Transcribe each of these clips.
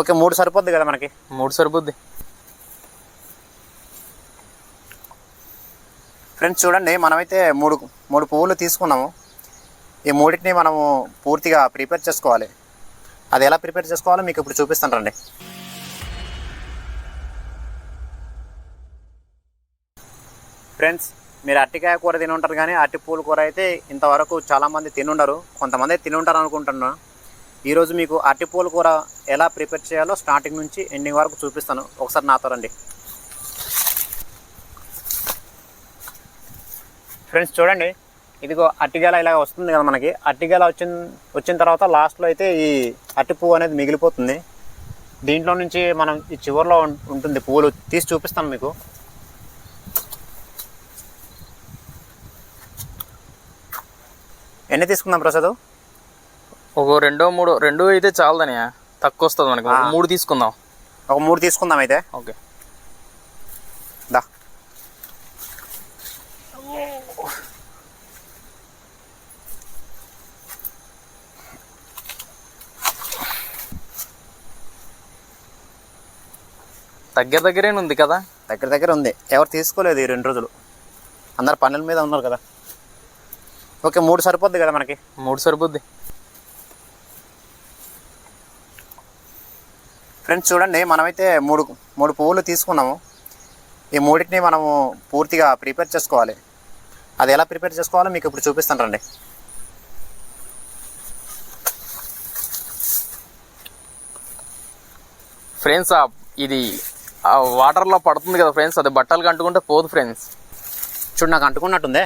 Okay మూడు సరిపోద్ది కదా మనకి? మూడు సరిపోద్ది. ఫ్రెండ్స్ చూడండి మనమైతే మూడు మూడు పువ్వులు తీసుకున్నాము. ఈ మూడింటిని మనము పూర్తిగా ప్రిపేర్ చేసుకోవాలి. అది ఎలా ప్రిపేర్ చేసుకోవాలో మీకు ఇప్పుడు చూపిస్తాను రండి. ఫ్రెండ్స్ మీరు అరటికాయ కూర తిని ఉంటారు కానీ అరటి పూల కూర అయితే ఇంతవరకు చాలామంది తినుండరు. కొంతమంది తినుంటారు అనుకుంటున్నా. ఈరోజు మీకు అరటిపూల కూర ఎలా ప్రిపేర్ చేయాలో స్టార్టింగ్ నుంచి ఎండింగ్ వరకు చూపిస్తాను. ఒకసారి నాతో రండి. ఫ్రెండ్స్ చూడండి ఇదిగో అట్టిగేల ఇలా వస్తుంది కదా మనకి. అట్టిగేల వచ్చిన వచ్చిన తర్వాత లాస్ట్లో అయితే ఈ అట్టి పువ్వు అనేది మిగిలిపోతుంది. దీంట్లో నుంచి మనం ఈ చివరిలో ఉంటుంది పువ్వులు తీసి చూపిస్తాను మీకు. ఎన్ని తీసుకుందాం ప్రసాద్? ఒక రెండో మూడో రెండు అయితే చాలదనియా తక్కువ వస్తుంది మనకి. ఒక. మూడు తీసుకుందాం. ఒక మూడు తీసుకుందాం అయితే. ఓకే. దా. దగ్గర దగ్గరే ఉంది కదా? దగ్గర దగ్గర ఉంది. ఎవరు తీసుకోలేదు ఈ రెండు రోజులు. అందరు పనుల మీద ఉన్నారు కదా. ఓకే మూడు సరిపోద్ది కదా మనకి? మూడు సరిపోద్ది. ఫ్రెండ్స్ చూడండి మనమైతే మూడు మూడు పువ్వులు తీసుకున్నాము. ఈ మూడింటిని మనము పూర్తిగా ప్రిపేర్ చేసుకోవాలి. అది ఎలా ప్రిపేర్ చేసుకోవాలో మీకు ఇప్పుడు చూపిస్తాను రండి. ఫ్రెండ్స్ ఇది వాటర్లో పడుతుంది కదా ఫ్రెండ్స్ అది బట్టలు కంటుకుంటే పోదు ఫ్రెండ్స్ చూడు నాకు అంటుకున్నట్టుందే.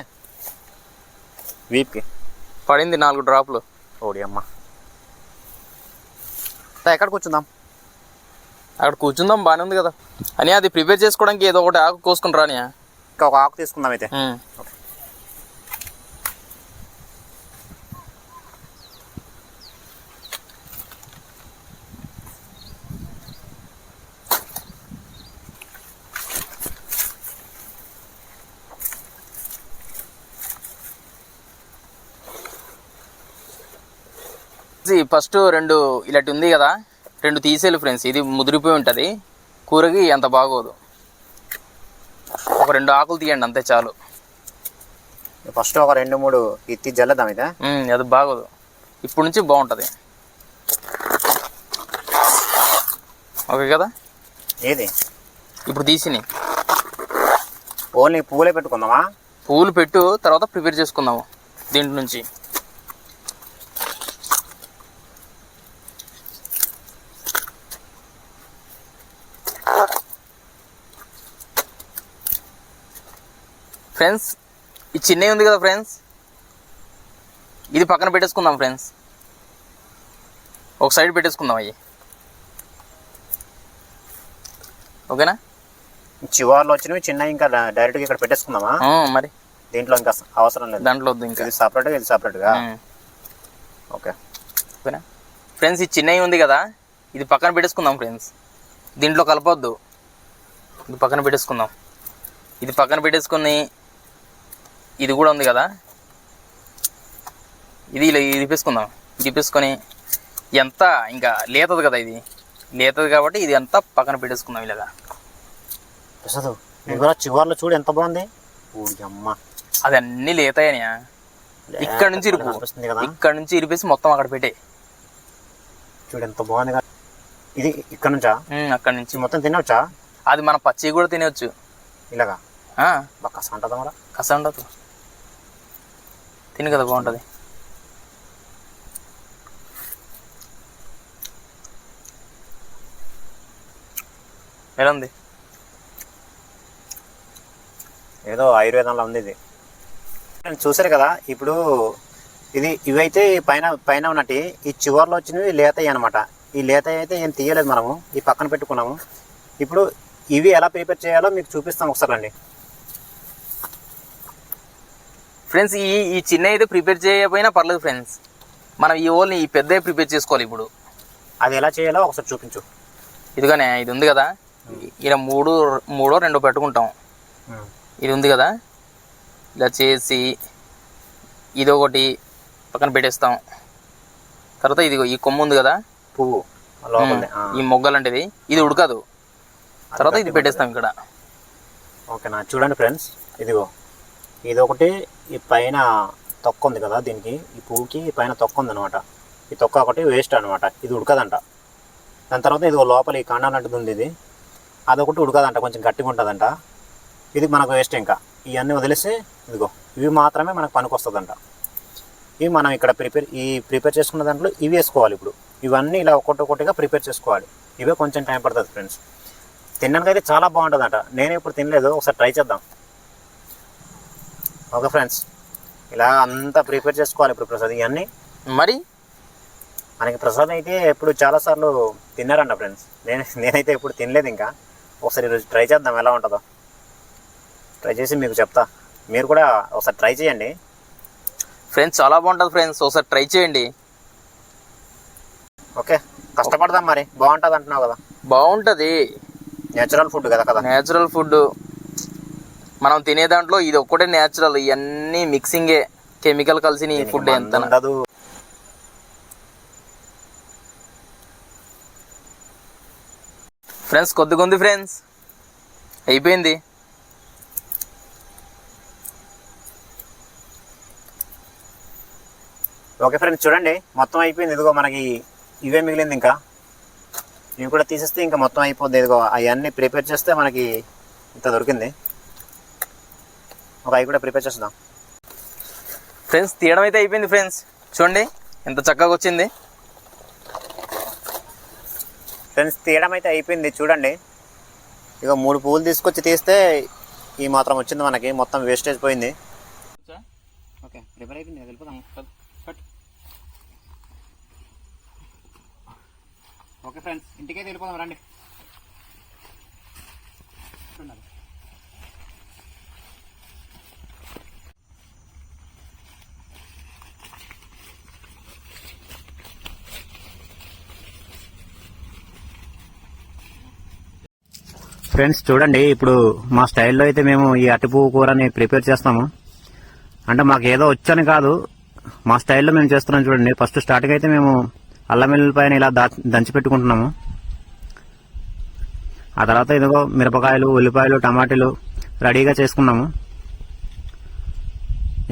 వీప్కి. పడింది నాలుగు డ్రాప్లు. ఓడి అమ్మ. ఎక్కడ కూర్చుందాం అక్కడ కూర్చుందాం బాగానే ఉంది కదా. అని అది ప్రిపేర్ చేసుకోవడానికి ఏదో ఒకటి ఆకు కోసుకుని రానియా ఇంకా ఒక ఆకు తీసుకుందాం అయితే. ఫస్ట్ రెండు ఇలాంటి ఉంది కదా. రెండు తీసేయాలి ఫ్రెండ్స్ ఇది ముదిరిపోయి ఉంటుంది. కూరకి అంత బాగోదు. ఒక రెండు ఆకులు తీయండి అంతే చాలు. ఫస్ట్ ఒక రెండు మూడు ఎత్తి అయితే ఉమ్, అది బాగోదు. ఇప్పుడు నుంచి బాగుంటుంది. ఓకే కదా? ఏది? ఇప్పుడు తీసిని. ఓన్లీ పువ్వులే పెట్టుకుందామా? పువ్వులు పెట్టు తర్వాత ప్రిపేర్ చేసుకుందాము. దీంట్లో నుంచి. ఫ్రెండ్స్ ఈ చిన్నవి ఉంది కదా ఫ్రెండ్స్? ఇది పక్కన పెట్టేసుకుందాం ఫ్రెండ్స్. ఒక సైడ్ పెట్టేసుకుందాం అయ్యి. ఓకేనా? చివర్లో వచ్చినవి చిన్న ఇంకా డైరెక్ట్గా ఇక్కడ పెట్టేసుకుందామా? మరి. దీంట్లో ఇంకా అవసరం లేదు. దాంట్లో వద్దు ఇంకా. ఇది సపరేట్గా ఇది సపరేట్గా. ఓకే. ఓకేనా? ఫ్రెండ్స్ ఈ చిన్నవి ఉంది కదా ఇది పక్కన పెట్టేసుకుందాం ఫ్రెండ్స్. దీంట్లో కలపొద్దు. ఇది పక్కన పెట్టేసుకుందాం. ఇది పక్కన పెట్టేసుకుని ఇది కూడా ఉంది కదా? ఇది ఇలా ఇరిపేసుకుందాం ఇరిపేసుకొని ఎంత ఇంకా లేతది కదా ఇది? లేతది కాబట్టి ఇది అంతా పక్కన పెట్టేసుకుందాం ఇలాగా. ప్రసాద్ చివర్లో చూడు ఎంత బాగుంది. అమ్మ. అది అన్నీ లేతాయనియా? ఇక్కడ నుంచి ఇరుపు ఇక్కడ నుంచి ఇరిపేసి మొత్తం అక్కడ పెట్టే. చూడు ఎంత బాగుంది ఇది ఇక్కడ నుంచా? అక్కడ నుంచి. మొత్తం తినవచ్చా? అది మన పచ్చి కూడా తినవచ్చు. ఇలాగా? కస ఉంటుందా కస ఉండదు తిని కదా బాగుంటుంది. ఎలా ఉంది? ఏదో ఆయుర్వేదంలో ఉంది ఇది. చూసారు కదా ఇప్పుడు ఇది ఇవైతే పైన పైన ఉన్నట్టు ఈ చివర్లో వచ్చినవి లేతయ్యి అనమాట ఈ లేతయ్యి అయితే ఏం తీయలేదు మనము ఈ పక్కన పెట్టుకున్నాము. ఇప్పుడు ఇవి ఎలా ప్రిపేర్ చేయాలో మీకు చూపిస్తాం ఒకసారి అండి ఫ్రెండ్స్ ఈ ఈ చిన్న అయితే ప్రిపేర్ చేయకపోయినా పర్లేదు ఫ్రెండ్స్ మనం ఈ ఓల్ని ఈ పెద్ద ప్రిపేర్ చేసుకోవాలి ఇప్పుడు. అది ఎలా చేయాలో ఒకసారి చూపించు. ఇదిగానే ఇది ఉంది కదా? ఇలా మూడు మూడో రెండో పెట్టుకుంటాం. ఇది ఉంది కదా? ఇలా చేసి ఇది ఒకటి పక్కన పెట్టేస్తాం. తర్వాత ఇది ఈ కొమ్ము ఉంది కదా? పువ్వు ఈ మొగ్గ లాంటిది ఇది ఉడకదు. తర్వాత ఇది పెట్టేస్తాం ఇక్కడ. ఓకేనా? చూడండి ఫ్రెండ్స్ ఇదిగో. ఇది ఒకటి ఈ పైన తొక్క ఉంది కదా దీనికి ఈ పువ్వుకి పైన తొక్క ఉందనమాట ఈ తొక్క ఒకటి వేస్ట్ అనమాట ఇది ఉడకదంట. దాని తర్వాత ఇదిగో లోపల ఈ కాండం లాంటిది ఉంది ఇది. అదొకటి ఉడకదంట కొంచెం గట్టిగా ఉంటుందంట. ఇది మనకు వేస్ట్ ఇంకా. ఇవన్నీ వదిలేసి ఇదిగో ఇవి మాత్రమే మనకు పనికొస్తుందంట. ఇవి మనం ఇక్కడ ప్రిపేర్ ఈ ప్రిపేర్ చేసుకున్న దాంట్లో ఇవి వేసుకోవాలి ఇప్పుడు. ఇవన్నీ ఇలా ఒక్కొక్కటి ఒకటిగా ప్రిపేర్ చేసుకోవాలి. ఇవే కొంచెం టైం పడుతుంది ఫ్రెండ్స్ తినడానికి అయితే చాలా బాగుంటుందంట. నేను ఇప్పుడు తినలేదు ఒకసారి ట్రై చేద్దాం. Okay friends. ఇలా అంతా ప్రిపేర్ చేసుకోవాలి ఇప్పుడు ప్రసాద్ ఇవన్నీ. మరి? మనకి ప్రసాద్ అయితే ఇప్పుడు చాలాసార్లు తిన్నారంట ఫ్రెండ్స్. నేను నేనైతే ఇప్పుడు తినలేదు ఇంకా. ఒకసారి ఈరోజు ట్రై చేద్దాం ఎలా ఉంటుందో. ట్రై చేసి మీకు చెప్తా. మీరు కూడా ఒకసారి ట్రై చేయండి. ఫ్రెండ్స్ చాలా బాగుంటుంది ఫ్రెండ్స్. ఒకసారి ట్రై చేయండి. ఓకే కష్టపడదాం మరి. బాగుంటుంది అంటున్నావు కదా. బాగుంటుంది. నేచురల్ ఫుడ్ కదా కదా. నేచురల్ ఫుడ్ మనం తినే దాంట్లో ఇది ఒక్కటే నేచురల్ ఇవన్నీ మిక్సింగే కెమికల్ కలిసిన ఈ ఫుడ్ ఎంత ఉండదు. ఫ్రెండ్స్ కొద్దిగా ఉంది ఫ్రెండ్స్ అయిపోయింది. ఓకే ఫ్రెండ్స్ చూడండి మొత్తం అయిపోయింది. ఇదిగో మనకి ఇవే మిగిలింది ఇంకా. ఇవి కూడా తీసేస్తే ఇంకా మొత్తం అయిపోద్ది. ఇదిగో అవన్నీ ప్రిపేర్ చేస్తే మనకి ఇంత దొరికింది. ఒక అవి కూడా ప్రిపేర్ చేద్దాం ఫ్రెండ్స్ తీయడం అయితే అయిపోయింది ఫ్రెండ్స్. చూడండి ఎంత చక్కగా వచ్చింది. ఫ్రెండ్స్ తీయడం అయితే అయిపోయింది. చూడండి. ఇక మూడు పువ్వులు తీసుకొచ్చి తీస్తే ఈ మాత్రం వచ్చింది మనకి. మొత్తం వేస్టేజ్ పోయింది. ఓకే ప్రిపేర్ అయిపోయింది. వెళ్ళిపోదాం. ఓకే ఫ్రెండ్స్ ఇంటికైతే వెళ్ళిపోదాం రండి. ఫ్రెండ్స్ చూడండి ఇప్పుడు మా స్టైల్లో అయితే మేము ఈ అటిపువ్వు కూరని ప్రిపేర్ చేస్తాము. అంటే మాకు ఏదో వచ్చని కాదు మా స్టైల్లో మేము చేస్తున్నాం చూడండి. ఫస్ట్ స్టార్టింగ్ అయితే మేము అల్లం పైన ఇలా దా దంచి పెట్టుకుంటున్నాము. ఆ తర్వాత ఇదిగో మిరపకాయలు ఉల్లిపాయలు టమాటీలు రెడీగా చేసుకున్నాము.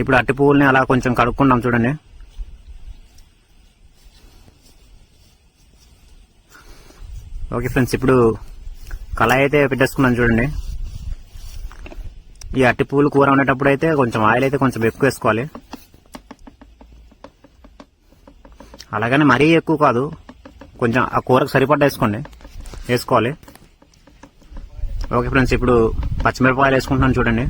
ఇప్పుడు అట్టి పువ్వుల్ని అలా కొంచెం కడుక్కున్నాం చూడండి. ఓకే ఫ్రెండ్స్ ఇప్పుడు కళాయి అయితే పెట్టేసుకున్నాను చూడండి. ఈ అట్టి పువ్వులు కూర వండేటప్పుడు అయితే కొంచెం ఆయిల్ అయితే కొంచెం ఎక్కువ వేసుకోవాలి. అలాగని మరీ ఎక్కువ కాదు కొంచెం ఆ కూరకు సరిపడ్డ వేసుకోండి. వేసుకోవాలి. ఓకే ఫ్రెండ్స్ ఇప్పుడు పచ్చిమిరపకాయలు వేసుకుంటున్నాను చూడండి.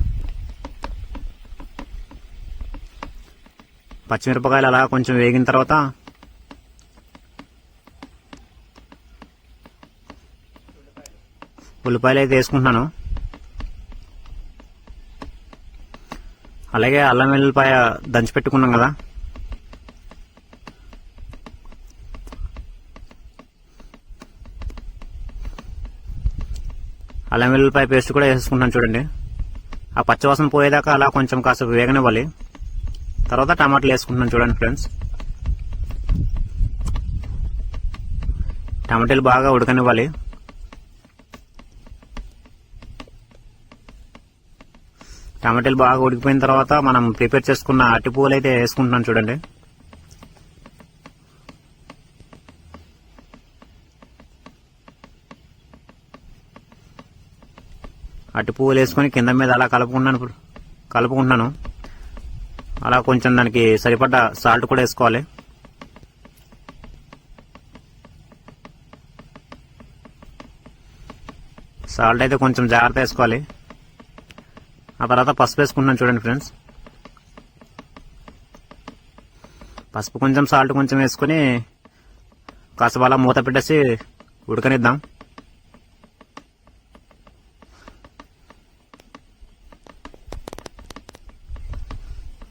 పచ్చిమిరపకాయలు అలా కొంచెం వేగిన తర్వాత ఉల్లిపాయలు అయితే వేసుకుంటున్నాను. అలాగే అల్లం వెల్లుల్లిపాయ దంచి పెట్టుకున్నాం కదా. అల్లం వెల్లుల్లిపాయ పేస్ట్ కూడా వేసుకుంటాను చూడండి. ఆ పచ్చవాసన పోయేదాకా అలా కొంచెం కాసేపు వేగనివ్వాలి. తర్వాత టమాటాలు వేసుకుంటున్నాను చూడండి ఫ్రెండ్స్. టమాటాలు బాగా ఉడకనివ్వాలి. టమాటాలు బాగా ఉడికిపోయిన తర్వాత మనం ప్రిపేర్ చేసుకున్న అట్టి పువ్వులు అయితే వేసుకుంటున్నాం చూడండి. అట్టి పువ్వులు వేసుకొని కింద మీద అలా కలుపుకున్నాను ఇప్పుడు. కలుపుకుంటున్నాను. అలా కొంచెం దానికి సరిపడ్డ సాల్ట్ కూడా వేసుకోవాలి. సాల్ట్ అయితే కొంచెం జాగ్రత్త వేసుకోవాలి. ఆ తర్వాత పసుపు వేసుకుంటున్నాను చూడండి ఫ్రెండ్స్. పసుపు కొంచెం సాల్ట్ కొంచెం వేసుకొని కాసేపు అలా మూత పెట్టేసి ఉడకనిద్దాం.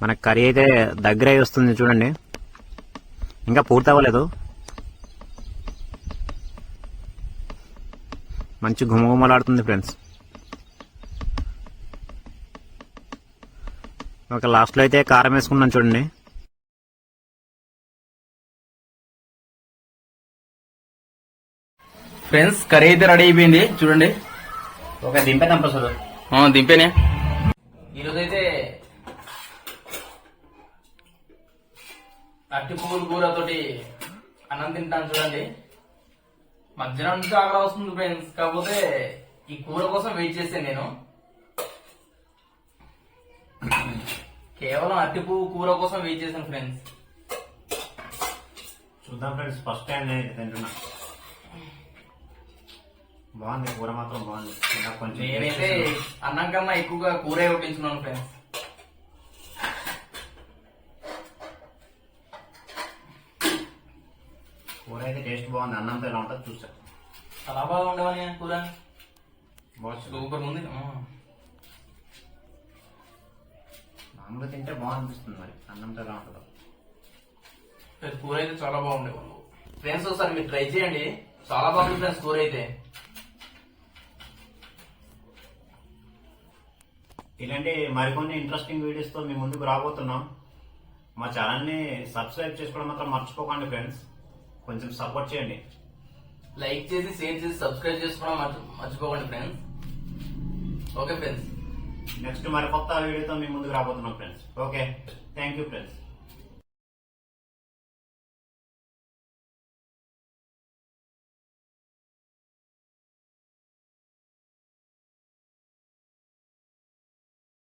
మన కర్రీ అయితే దగ్గర అయి వస్తుంది చూడండి. ఇంకా పూర్తి అవ్వలేదు. మంచి ఘుమఘుమలాడుతుంది ఫ్రెండ్స్. ఒక లాస్ట్లో అయితే కారం వేసుకున్నాను చూడండి. ఫ్రెండ్స్ కర్రీ అయితే రెడీ అయిపోయింది. చూడండి. ఒక దింపే దంపసుడు ఆ, దింపేనే. ఈరోజైతే అట్టి పువ్వుల కూరతోటి అన్నం తింటాను చూడండి. మధ్యాహ్నం నుంచి ఆకలి వస్తుంది ఫ్రెండ్స్ కాకపోతే ఈ కూర కోసం వెయిట్ చేశాను నేను. కేవలం అట్టి పువ్వు కూర కోసం వెయిట్ చేశాను ఫ్రెండ్స్ చూద్దాం ఫ్రెండ్స్ ఫస్ట్ టైం నేను తింటున్నా. బాగుంది కూర మాత్రం బాగుంది. కొంచెం నేనైతే అన్నం కన్నా ఎక్కువగా కూరే వడ్డించున్నాను ఫ్రెండ్స్ కూర అయితే టేస్ట్ బాగుంది. అన్నంతో ఎలా ఉంటుంది చూసా. చాలా బాగా ఉండవని కూర. సూపర్ ఉంది. మామూలుగా తింటే బాగుంది మరి. అన్నంతో ఎలా ఉంటుందో. ఫ్రెండ్స్ కూర అయితే చాలా బాగుండే వాళ్ళు ఫ్రెండ్స్ ఒకసారి మీరు ట్రై చేయండి. చాలా బాగుంది ఫ్రెండ్స్ కూర అయితే. ఇలాంటి మరికొన్ని ఇంట్రెస్టింగ్ వీడియోస్తో మీ ముందుకు రాబోతున్నాం. మా ఛానల్ని సబ్స్క్రైబ్ చేసుకోవడం మాత్రం మర్చిపోకండి ఫ్రెండ్స్. కొంచెం సపోర్ట్ చేయండి. లైక్ చేసి షేర్ చేసి సబ్స్క్రైబ్ చేసుకోవడం మర్చి- మర్చిపోకండి ఫ్రెండ్స్. ఓకే ఫ్రెండ్స్ నెక్స్ట్ మరి కొత్త వీడియోతో మీ ముందుకు రాబోతున్నాం friends okay thank you friends